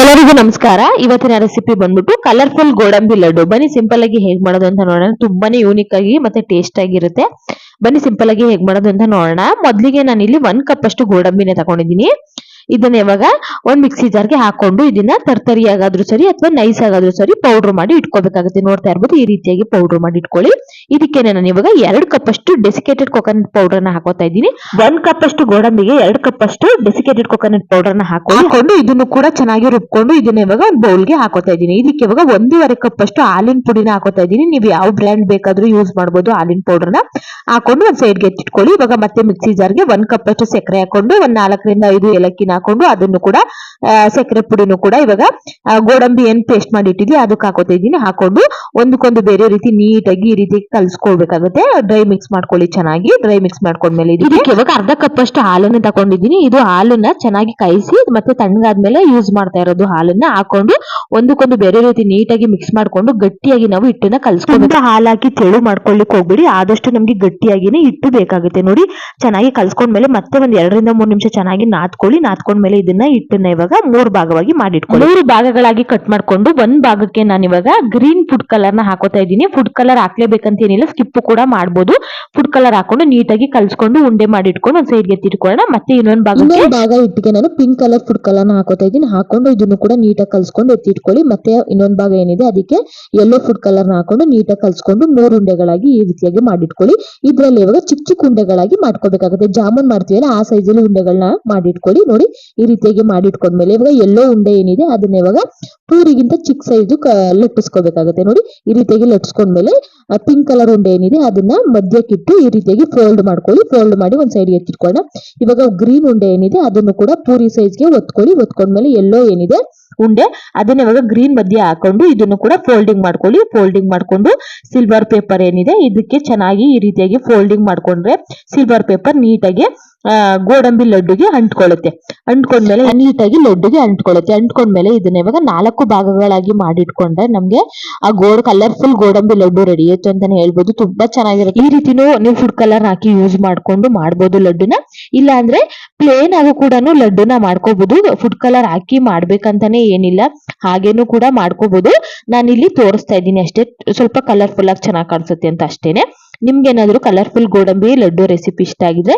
ಎಲ್ಲರಿಗೂ ನಮಸ್ಕಾರ. ಇವತ್ತಿನ ರೆಸಿಪಿ ಬಂದ್ಬಿಟ್ಟು ಕಲರ್ಫುಲ್ ಗೋಡಂಬಿ ಲಡ್ಡು. ಬನ್ನಿ ಸಿಂಪಲ್ ಆಗಿ ಹೇಗ್ ಮಾಡೋದು ಅಂತ ನೋಡೋಣ. ತುಂಬಾನೇ ಯೂನಿಕ್ ಆಗಿ ಮತ್ತೆ ಟೇಸ್ಟ್ ಆಗಿರುತ್ತೆ. ಬನ್ನಿ ಸಿಂಪಲ್ ಆಗಿ ಹೇಗ್ ಮಾಡೋದು ಅಂತ ನೋಡೋಣ. ಮೊದ್ಲಿಗೆ ನಾನು ಇಲ್ಲಿ ಒನ್ ಕಪ್ ಅಷ್ಟು ಗೋಡಂಬಿನ ತಗೊಂಡಿದ್ದೀನಿ. ಇದನ್ನ ಇವಾಗ ಒಂದ್ ಮಿಕ್ಸಿ ಜಾರ್ಗೆ ಹಾಕೊಂಡು ಇದನ್ನ ತರ್ತರಿ ಆಗಾದ್ರೂ ಸರಿ ಅಥವಾ ನೈಸ್ ಆಗಾದ್ರೂ ಸರಿ ಪೌಡರ್ ಮಾಡಿ ಇಟ್ಕೋಬೇಕಾಗುತ್ತೆ. ನೋಡ್ತಾ ಇರ್ಬೋದು ಈ ರೀತಿಯಾಗಿ ಪೌಡರ್ ಮಾಡಿ ಇಟ್ಕೊಳ್ಳಿ. ಇದಕ್ಕೆ ನಾನು ಇವಾಗ ಎರಡು ಕಪ್ ಅಷ್ಟು ಡೆಸಿಕೇಟೆಡ್ ಕೊಕೊನಟ್ ಪೌಡರ್ನ ಹಾಕೋತಾ ಇದ್ದೀನಿ. ಒಂದ್ ಕಪ್ ಅಷ್ಟು ಗೋಡಂಬಿಗೆ ಎರಡು ಕಪ್ ಅಷ್ಟು ಡೆಸಿಕೇಟೆಡ್ ಕೊಕೊನಟ್ ಪೌಡರ್ನ ಹಾಕೊಂಡು ಇದನ್ನು ಕೂಡ ಚೆನ್ನಾಗಿ ರುಬ್ಕೊಂಡು ಇದನ್ನ ಇವಾಗ ಒಂದು ಬೌಲ್ಗೆ ಹಾಕೋತಾ ಇದ್ದೀನಿ. ಇದಕ್ಕೆ ಇವಾಗ ಒಂದೂವರೆ ಕಪ್ ಅಷ್ಟು ಹಾಲಿನ ಪುಡಿನ ಹಾಕೋತಾ ಇದ್ದೀನಿ. ನೀವು ಯಾವ ಬ್ರ್ಯಾಂಡ್ ಬೇಕಾದ್ರೂ ಯೂಸ್ ಮಾಡಬಹುದು ಹಾಲಿನ ಪೌಡರ್ನ. ಹಾಕೊಂಡು ಒಂದ್ ಸೈಡ್ಗೆ ಎತ್ತಿಟ್ಕೊಳ್ಳಿ. ಇವಾಗ ಮತ್ತೆ ಮಿಕ್ಸಿ ಜಾರ್ಗೆ ಒಂದ್ ಕಪ್ ಅಷ್ಟು ಸಕ್ಕರೆ ಹಾಕೊಂಡು ಒಂದ್ ನಾಲ್ಕರಿಂದ ಐದು ಏಲಕ್ಕಿನ ಹಾಕೊಂಡು ಅದನ್ನು ಕೂಡ ಸಕ್ಕರೆ ಪುಡಿನೂ ಕೂಡ ಇವಾಗ ಗೋಡಂಬಿ ಏನ್ ಪೇಸ್ಟ್ ಮಾಡಿ ಇಟ್ಟಿದ್ವಿ ಅದಕ್ಕೆ ಹಾಕೋತಾ ಇದ್ದೀನಿ. ಹಾಕೊಂಡು ಒಂದಕ್ಕೊಂದು ಬೇರೆ ರೀತಿ ನೀಟಾಗಿ ಈ ರೀತಿ ಕಲ್ಸ್ಕೊಳ್ಬೇಕಾಗುತ್ತೆ. ಡ್ರೈ ಮಿಕ್ಸ್ ಮಾಡ್ಕೊಳ್ಳಿ ಚೆನ್ನಾಗಿ. ಡ್ರೈ ಮಿಕ್ಸ್ ಮಾಡ್ಕೊಂಡ್ಮೇಲೆ ಇದಕ್ಕೆ ಇವಾಗ ಅರ್ಧ ಕಪ್ ಅಷ್ಟು ಹಾಲನ್ನು ತಗೊಂಡಿದ್ದೀನಿ. ಇದು ಹಾಲನ್ನ ಚೆನ್ನಾಗಿ ಕಾಯಿಸಿ ಮತ್ತೆ ತಣ್ಣಗಾದ್ಮೇಲೆ ಯೂಸ್ ಮಾಡ್ತಾ ಇರೋದು ಹಾಲನ್ನ ಹಾಕೊಂಡು ಒಂದಕ್ಕೊಂದು ಬೇರೆ ರೀತಿ ನೀಟಾಗಿ ಮಿಕ್ಸ್ ಮಾಡ್ಕೊಂಡು ಗಟ್ಟಿಯಾಗಿ ನಾವು ಹಿಟ್ಟನ್ನ ಕಲ್ಸ್ಕೊಂಡು ಹಾಲಾಕಿ ತೆಳು ಮಾಡ್ಕೊಳ್ಳಿಕ್ ಹೋಗ್ಬಿಡಿ. ಆದಷ್ಟು ನಮ್ಗೆ ಗಟ್ಟಿಯಾಗಿನೇ ಹಿಟ್ಟು ಬೇಕಾಗುತ್ತೆ. ನೋಡಿ ಚೆನ್ನಾಗಿ ಕಲ್ಸ್ಕೊಂಡ್ಮೇಲೆ ಮತ್ತೆ ಒಂದ್ ಎರಡರಿಂದ ಮೂರು ನಿಮಿಷ ಚೆನ್ನಾಗಿ ನಾದ್ಕೊಳ್ಳಿ. ನಾದ್ಕೊಂಡ್ಮೇಲೆ ಇದನ್ನ ಹಿಟ್ಟನ್ನ ಇವಾಗ ಮೂರು ಭಾಗವಾಗಿ ಮಾಡಿಟ್ಕೊಳ್ಳಿ. ಮೂರು ಭಾಗಗಳಾಗಿ ಕಟ್ ಮಾಡ್ಕೊಂಡು ಒಂದ್ ಭಾಗಕ್ಕೆ ನಾನು ಇವಾಗ ಗ್ರೀನ್ ಫುಡ್ ಕಲರ್ನ ಹಾಕೋತಾ ಇದ್ದೀನಿ. ಫುಡ್ ಕಲರ್ ಹಾಕ್ಲೇಬೇಕಂತ ಏನಿಲ್ಲ ಸ್ಕಿಪ್ ಕೂಡ ಮಾಡ್ಬೋದು. ಫುಡ್ ಕಲರ್ ಹಾಕೊಂಡು ನೀಟಾಗಿ ಕಲ್ಸ್ಕೊಂಡು ಉಂಡೆ ಮಾಡಿ ಇಟ್ಕೊಂಡು ಒಂದ್ ಸೈಡ್ಗೆ ತಿಟ್ಕೊಳ್ಳೋಣ ಮತ್ತೆ ಇನ್ನೊಂದ್ ಇನ್ನೊಂದು ಭಾಗ ಹಿಟ್ಟಿಗೆ ನಾನು ಪಿಂಕ್ ಕಲರ್ ಫುಡ್ ಕಲರ್ನ ಹಾಕೋತಾ ಇದ್ದೀನಿ. ಹಾಕೊಂಡು ಇದನ್ನು ಕೂಡ ನೀಟಾಗಿ ಕಲ್ಸ್ಕೊಂಡು ಎತ್ತಿಟ್ಕೊಳ್ಳಿ ಮತ್ತೆ ಇನ್ನೊಂದು ಭಾಗ ಏನಿದೆ, ಅದಕ್ಕೆ ಎಲ್ಲೋ ಫುಡ್ ಕಲರ್ನ ಹಾಕೊಂಡು ನೀಟಾಗಿ ಕಲ್ಸ್ಕೊಂಡು ಮೂರು ಉಂಡೆಗಳಾಗಿ ಈ ರೀತಿಯಾಗಿ ಮಾಡಿಟ್ಕೊಳ್ಳಿ. ಇದ್ರಲ್ಲಿ ಇವಾಗ ಚಿಕ್ಕ ಚಿಕ್ಕ ಉಂಡೆಗಳಾಗಿ ಮಾಡ್ಕೋಬೇಕಾಗುತ್ತೆ. ಜಾಮೂನ್ ಮಾಡ್ತೀವಲ್ಲ, ಆ ಸೈಜಲ್ಲಿ ಉಂಡೆಗಳನ್ನ ಮಾಡಿಟ್ಕೊಳ್ಳಿ. ನೋಡಿ, ಈ ರೀತಿಯಾಗಿ ಮಾಡಿಟ್ಕೊಂಡ್ಮೇಲೆ ಇವಾಗ ಎಲ್ಲೋ ಉಂಡೆ ಏನಿದೆ, ಅದನ್ನ ಇವಾಗ ಪೂರಿಗಿಂತ ಚಿಕ್ಕ ಸೈಜು ಲಟ್ಟಿಸ್ಕೋಬೇಕಾಗುತ್ತೆ. ನೋಡಿ, ಈ ರೀತಿಯಾಗಿ ಲಟ್ಟಿಸ್ಕೊಂಡ್ಮೇಲೆ ಪಿಂಕ್ ಕಲರ್ ಉಂಡೆ ಏನಿದೆ, ಅದನ್ನ ಮಧ್ಯಕ್ಕಿಟ್ಟು ಈ ರೀತಿಯಾಗಿ ಫೋಲ್ಡ್ ಮಾಡ್ಕೊಳ್ಳಿ. ಫೋಲ್ಡ್ ಮಾಡಿ ಒಂದ್ ಸೈಡ್ ಎತ್ತಿಟ್ಕೊಳ್ಳೋಣ. ಇವಾಗ ಗ್ರೀನ್ ಉಂಡೆ ಏನಿದೆ, ಅದನ್ನು ಕೂಡ ಪೂರಿ ಸೈಜ್ಗೆ ಒತ್ಕೊಳ್ಳಿ. ಒತ್ಕೊಂಡ್ಮೇಲೆ ಎಲ್ಲೋ ಏನಿದೆ ಉಂಡೆ ಅದನ್ನ ಇವಾಗ ಗ್ರೀನ್ ಮಧ್ಯೆ ಹಾಕೊಂಡು ಇದನ್ನು ಕೂಡ ಫೋಲ್ಡಿಂಗ್ ಮಾಡ್ಕೊಳ್ಳಿ. ಫೋಲ್ಡಿಂಗ್ ಮಾಡ್ಕೊಂಡು ಸಿಲ್ವರ್ ಪೇಪರ್ ಏನಿದೆ, ಇದಕ್ಕೆ ಚೆನ್ನಾಗಿ ಈ ರೀತಿಯಾಗಿ ಫೋಲ್ಡಿಂಗ್ ಮಾಡ್ಕೊಂಡ್ರೆ ಸಿಲ್ವರ್ ಪೇಪರ್ ನೀಟಾಗಿ ಗೋಡಂಬಿ ಲಡ್ಡುಗೆ ಅಂಟ್ಕೊಳ್ಳುತ್ತೆ ಅಂಟ್ಕೊಂಡ್ಮೇಲೆ ನೀಟಾಗಿ ಲಡ್ಡುಗೆ ಅಂಟ್ಕೊಳ್ಳುತ್ತೆ ಅಂಟ್ಕೊಂಡ್ಮೇಲೆ ಇದನ್ನ ಇವಾಗ ನಾಲ್ಕು ಭಾಗಗಳಾಗಿ ಮಾಡಿಟ್ಕೊಂಡ್ರೆ ನಮ್ಗೆ ಆ ಗೋಡ್ ಕಲರ್ಫುಲ್ ಗೋಡಂಬಿ ಲಡ್ಡು ರೆಡಿ ಆಯ್ತು ಅಂತಾನೆ ಹೇಳ್ಬೋದು. ತುಂಬಾ ಚೆನ್ನಾಗಿರುತ್ತೆ. ಈ ರೀತಿನೂ ನೀವು ಫುಡ್ ಕಲರ್ ಹಾಕಿ ಯೂಸ್ ಮಾಡ್ಕೊಂಡು ಮಾಡ್ಬೋದು ಲಡ್ಡುನ. ಇಲ್ಲ ಅಂದ್ರೆ ಪ್ಲೇನ್ ಆಗು ಕೂಡ ಲಡ್ಡುನ ಮಾಡ್ಕೋಬಹುದು ಫುಡ್ ಕಲರ್ ಹಾಕಿ ಮಾಡ್ಬೇಕಂತಾನೆ ಏನಿಲ್ಲ. ಹಾಗೇನು ಕೂಡ ಮಾಡ್ಕೋಬಹುದು ನಾನಿಲ್ಲಿ ತೋರಿಸ್ತಾ ಇದ್ದೀನಿ ಅಷ್ಟೇ. ಸ್ವಲ್ಪ ಕಲರ್ಫುಲ್ ಆಗಿ ಚೆನ್ನಾಗಿ ಕಾಣಿಸುತ್ತೆ ಅಂತ ಅಷ್ಟೇನೆ. ನಿಮ್ಗೆ ಏನಾದ್ರು ಕಲರ್ಫುಲ್ ಗೋಡಂಬಿ ಲಡ್ಡು ರೆಸಿಪಿ ಇಷ್ಟ ಆಗಿದ್ರೆ